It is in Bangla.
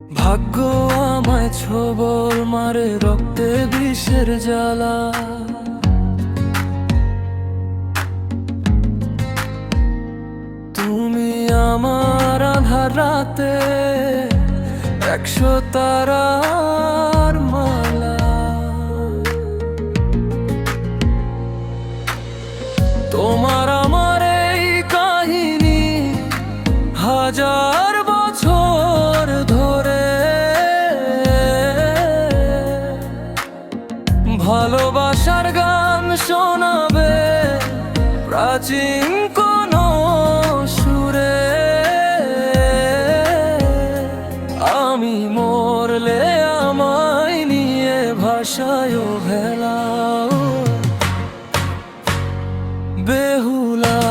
ভাগ্য আমায় ছবল মারে, রক্তে বিষের জ্বালা। তুমি আমার আধার রাতে একশো তারার মালা। তোমার আমার এই কাহিনী হাজার ভালোবাসার গান শোনাবে প্রাচীন কোন সুরে। আমি মরলে আমায় নিয়ে ভাষায় ভেলা বেহুলা